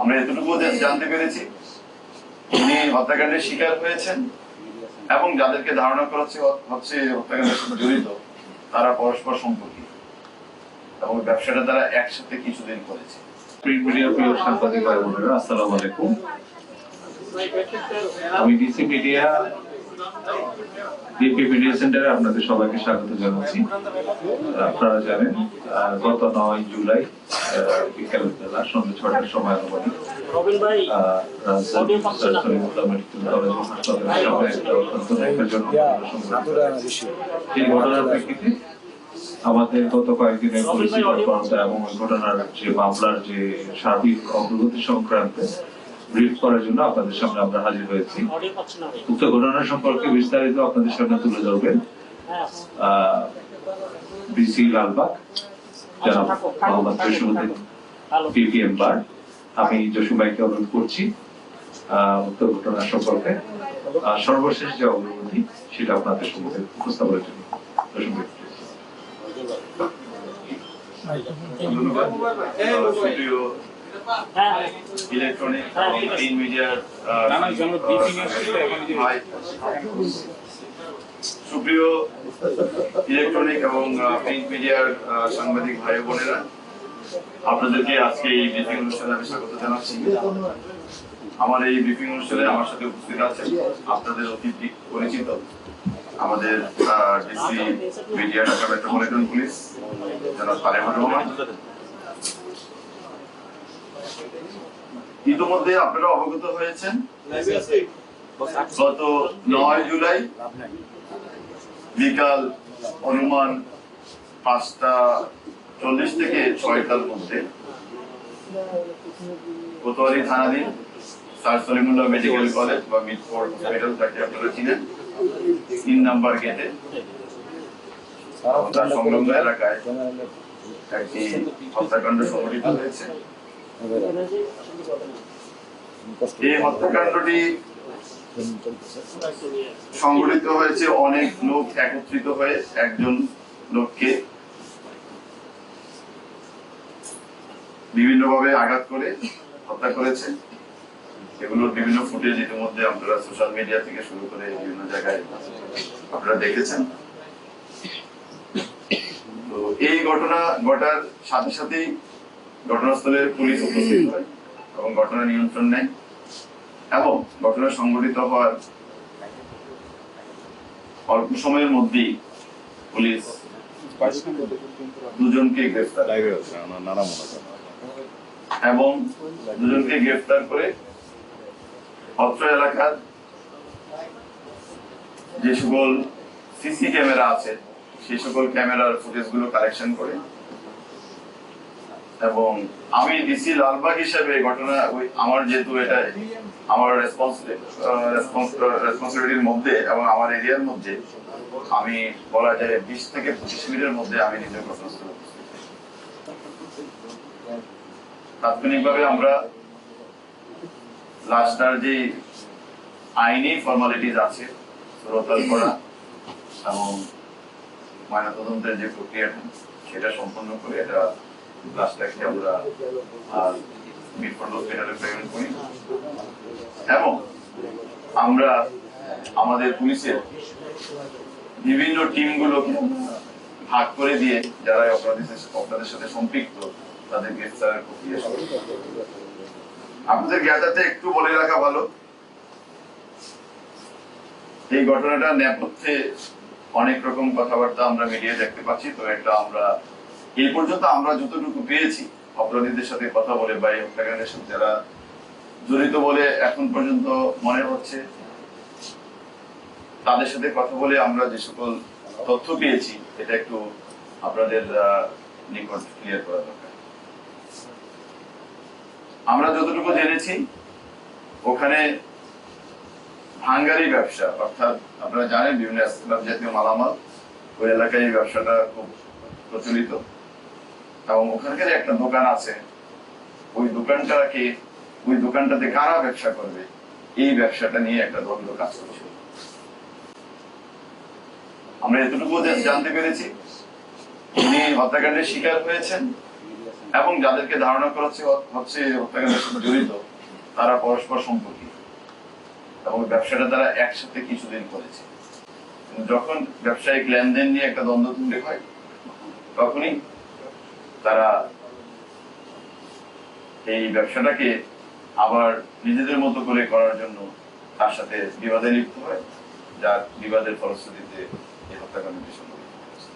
আমরা এতটুকু জানতে পেরেছি। তিনি হত্যাকাণ্ডের শিকার হয়েছেন এবং যাদেরকে ধারণা করা হচ্ছে হত্যাকাণ্ডের সাথে জড়িত তারা পরস্পর সম্পর্কিত। এবং ব্যবসাটা তারা একসাথে কিছুদিন করেছে। প্রিন্ট মিডিয়া প্রিয় সাংবাদিক ভাই আসসালামু আলাইকুম। আমি ডিসি মিডিয়া ডিপি মিডিয়া সেন্টারে আপনাদের সবাইকে স্বাগত জানাচ্ছি। আপনারা জানেন গত নয় জুলাই বিকেল বেলা সন্ধ্যে ছটার সময় এই ঘটনার প্রেক্ষিতে আমাদের গত কয়েকদিনের পরিচিত এবং ঘটনার যে মামলার যে সার্বিক অগ্রগতি সংক্রান্তে ব্রিফ করার জন্য আপনাদের সামনে আমরা হাজির হয়েছি। উক্ত ঘটনা সম্পর্কে বিস্তারিত আপনাদের সামনে তুলে ধরবেন। হ্যাঁ BC Lalbag Mohammad Jasimuddin PPM bar. আমি ভাইকে অনুরোধ করছি আহ, উক্ত ঘটনা সম্পর্কে। সর্বশেষ যে অগ্রগতি সেটা আপনাদের সম্মুখে উপস্থাপনের জন্য। ভাই ধন্যবাদ। ইলেকট্রনিক এবং ঠিক আছে। প্রিন্ট মিডিয়ার নানা জন্য briefing এর এখন সুপ্রিয় ইলেকট্রনিক এবং প্রিন্ট মিডিয়ার সাংবাদিক ভাই বোনেরা আপনাদেরকে আজকে এই ব্রিফিং অনুষ্ঠানে আমি স্বাগত জানাচ্ছি। আমার এই ব্রিফিং অনুষ্ঠানে আমার সাথে উপস্থিত আছেন আপনাদের অতি পরিচিত আমাদের DC media Dhaka metropolitan police জনাব রহমান। ইতিমধ্যে আপনারা অবগত হয়েছেন। গত নয় জুলাই বিকাল অনুমান পাঁচটা চল্লিশ থেকে ছয়টার মধ্যে কোতোয়ালি থানাধীন স্যার সলিমুল্লাহ মেডিকেল কলেজ বা মিটফোর্ড হসপিটাল যাকে আপনারা চিনেন, তিন নাম্বার গেটে সংলগ্ন এলাকায় একটি হত্যাকাণ্ড সংঘটিত হয়েছে। হত্যাকাণ্ডটি সংঘটিত হয়েছে, অনেক লোক একত্রিত হয়ে একজন লোককে বিভিন্নভাবে আঘাত করে হত্যা করেছে। এগুলোর বিভিন্ন ফুটেজ ইতিমধ্যে আপনারা সোশ্যাল মিডিয়া থেকে শুরু করে বিভিন্ন জায়গায় আপনারা দেখেছেন। তো এই ঘটনা ঘটার সাথে সাথেই ঘটনাস্থলে পুলিশ উপস্থিত হয় এবং ঘটনা নিয়ন্ত্রণ নেয় এবং ঘটনা সংঘটিত হওয়ার অল্প সময়ের মধ্যেই পুলিশ দুজনকে গ্রেফতার এবং দুজনকে গ্রেফতার করে অত্র এলাকার যে সকল সিসি ক্যামেরা আছে সেই সকল ক্যামেরার ফুটেজগুলো কালেকশন করে এবং আমি ডিসি লালবাগ হিসেবে ঘটনা, ওই আমার যেহেতু এটা আমার রেসপন্সিবিলিটির মধ্যে এবং আমার এরিয়ার মধ্যে, আমি বলা যায় বিশ থেকে পঁচিশ মিনিটের মধ্যে আমি নিজের ঘটনাস্থলে তাৎক্ষণিকভাবে আমরা লাস্টার যে আইনি ফর্মালিটিস আছে সুরতাল করা এবং ময়নাতদন্তের যে প্রক্রিয়াটা, সেটা সম্পন্ন করে এটা লাস্টটাকে আমরা, আর প্রেরণ করি। এবং আমরা আমাদের পুলিশের বিভিন্ন টিমগুলোকে ভাগ করে দিয়ে যারা অপরাধীদের অপরাধের সাথে সম্পৃক্ত, তাদের গ্রেফতারের প্রক্রিয়া আপনাদের জ্ঞাতাতে একটু বলে রাখা ভালো। এই ঘটনাটা নেপথ্যে অনেক রকম কথাবার্তা আমরা মিডিয়ায় দেখতে পাচ্ছি, তো এটা আমরা এই পর্যন্ত আমরা যতটুকু পেয়েছি অপরাধীদের সাথে কথা বলে বা এই হত্যাকাণ্ডের সাথে যারা জড়িত বলে এখন পর্যন্ত মনে হচ্ছে, তাদের সাথে কথা বলে আমরা যে সকল তথ্য পেয়েছি, এটা একটু আপনাদের নিকট ক্লিয়ার করা দরকার। আমরা যতটুকু জেনেছি, ওখানে ভাঙ্গারি ব্যবসা, অর্থাৎ আপনারা জানেন বিভিন্ন জাতীয় মালামাল, ওই এলাকায় এই ব্যবসাটা খুব প্রচলিত। এবং ওখানকার একটা দোকান আছে। ওই দোকানটাকে ওই দোকানটাতে কারা ব্যবসা করবে? এই ব্যবসাটা নিয়ে একটা দ্বন্দ্ব কাজ করছে। আমরা এতটুকু জানতে পেরেছি। উনি হত্যাকাণ্ডের শিকার হয়েছেন এবং যাদেরকে ধারণা করা হচ্ছে হত্যাকাণ্ডের সাথে জড়িত, তারা পরস্পর সম্পর্কিত। এবং ব্যবসাটা তারা একসাথে কিছুদিন করেছে। যখন ব্যবসায়িক লেনদেন নিয়ে একটা দ্বন্দ্ব তৈরি হয়, তখনই তারা এই ব্যবসাটাকে আবার নিজেদের মতো করে করার জন্য তার সাথে বিবাদে লিপ্ত হয় যার বিবাদের ফলশ্রুতিতে এই হত্যাকাণ্ডটি হয়েছে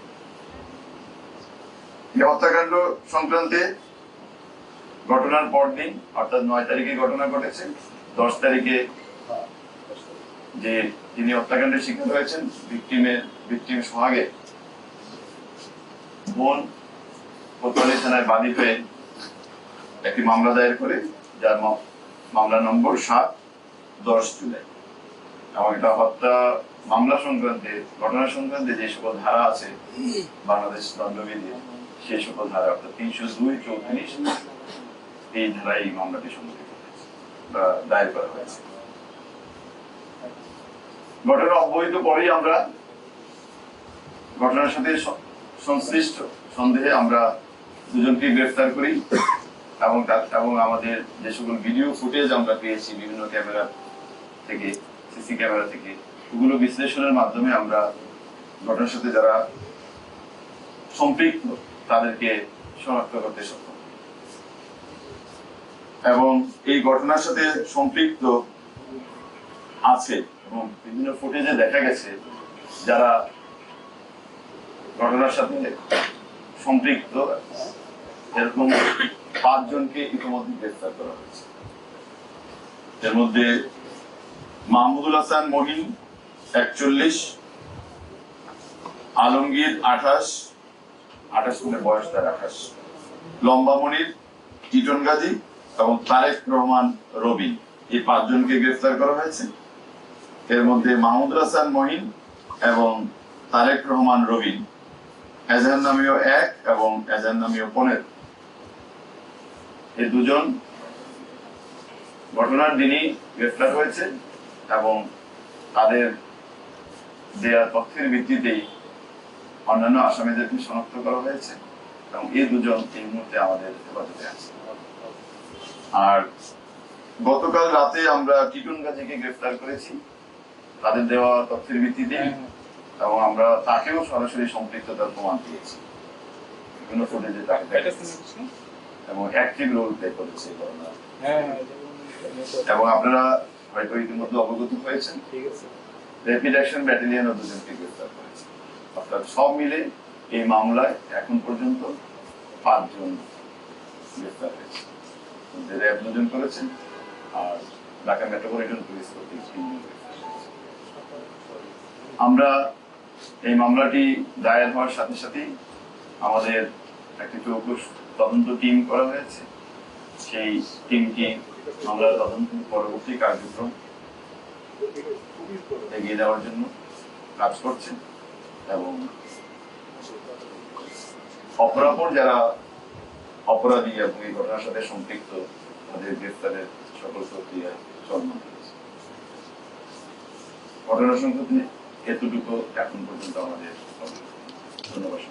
এই হত্যাকাণ্ড সংক্রান্তে ঘটনার পরদিন, অর্থাৎ নয় তারিখে ঘটনা ঘটেছে। দশ তারিখে যে তিনি হত্যাকাণ্ডের শিকার হয়েছেন ভিকটিমের ভিকটিম সোহাগে, বোন কোতোয়ালি থানায় বাদী হয়ে একটি মামলা দায়ের করে, যার মামলা নম্বর সাত, দশ জুলাই। এবং এটা হত্যা মামলা সংক্রান্তে, ঘটনা সংক্রান্তে যে সকল ধারা আছে, বাংলাদেশ দণ্ডবিধির সেই সকল ধারা, অর্থাৎ তিনশো দুই চৌত্রিশ, এই ধারায় এই মামলাটি বা দায়ের করা হয়েছে। ঘটনা অব্যহিত পরেই আমরা, ঘটনার সাথে সংশ্লিষ্ট সন্দেহে আমরা দুজনকে গ্রেফতার করি। এবং এবং আমাদের যে সকল ভিডিও ফুটেজ আমরা পেয়েছি বিভিন্ন ক্যামেরা থেকে, সিসি ক্যামেরা থেকে ওগুলো বিশ্লেষণের মাধ্যমে আমরা ঘটনার সাথে যারা সম্পৃক্ত, তাদেরকে শনাক্ত করতে সক্ষম। এবং এই ঘটনার সাথে সম্পৃক্ত আছে এবং বিভিন্ন ফুটেজে দেখা গেছে যারা ঘটনার সাথে সম্পৃক্ত এরকম পাঁচজনকে ইতিমধ্যে গ্রেফতার করা হয়েছে। এর মধ্যে মাহমুদুল হাসান মহিন একচল্লিশ, আলমগীর আঠাশ আঠাশ মানে বয়স তার আঠাশ, লম্বা মনির, টিটন গাজী এবং তারেক রহমান রবিন এই পাঁচজনকে গ্রেফতার করা হয়েছে। এর মধ্যে মাহমুদুল হাসান মহিন এবং তারেক রহমান রবিন। এজাহার নামীয় এক এবং এজাহার নামীয় পনেরো। এই দুজন ঘটনার দিনই গ্রেফতার হয়েছে এবং তাদের দেয়া তথ্যের ভিত্তিতেই অন্যান্য আসামিদেরকে শনাক্ত করা হয়েছে এবং এই দুজন এই মুহূর্তে আমাদের হেফাজতে আছে। আর গতকাল রাতে আমরা টিটুন গাজীকে গ্রেফতার করেছি তাদের দেওয়া তথ্যের ভিত্তিতে এবং আমরা তাকেও সরাসরি সম্পৃক্ততার প্রমাণ দিয়েছি। বিভিন্ন ফুটেজে তাকে এবং অ্যাক্টিভ রোল প্লে করেছে হ্যাঁ। এবং আপনারা হয়তো ইতিমধ্যে অবগত হয়েছেন। র্যাপিড অ্যাকশন ব্যাটালিয়ন দুজনকে গ্রেফতার করেছে। অর্থাৎ সব মিলে এই মামলায় এখন পর্যন্ত পাঁচজন গ্রেফতার হয়েছে। র্যাব দুজন করেছেন আর ঢাকা মেট্রোপলিটন পুলিশ কর্তৃক তিনজন আমরা এই মামলাটি দায়ের হওয়ার সাথে সাথেই আমাদের একটি চৌকুশ তদন্ত টিম করা হয়েছে। সেই টিমটি মামলার তদন্ত পরবর্তী কার্যক্রম এগিয়ে যাওয়ার জন্য কাজ করছে এবং অপরাপর যারা অপরাধী এবং এই ঘটনার সাথে সম্পৃক্ত, তাদের গ্রেফতারের সকল প্রক্রিয়ায় চলমান রয়েছে। ঘটনা সংক্রান্তে এতটুকু এখন পর্যন্ত আমাদের ধন্যবাদ।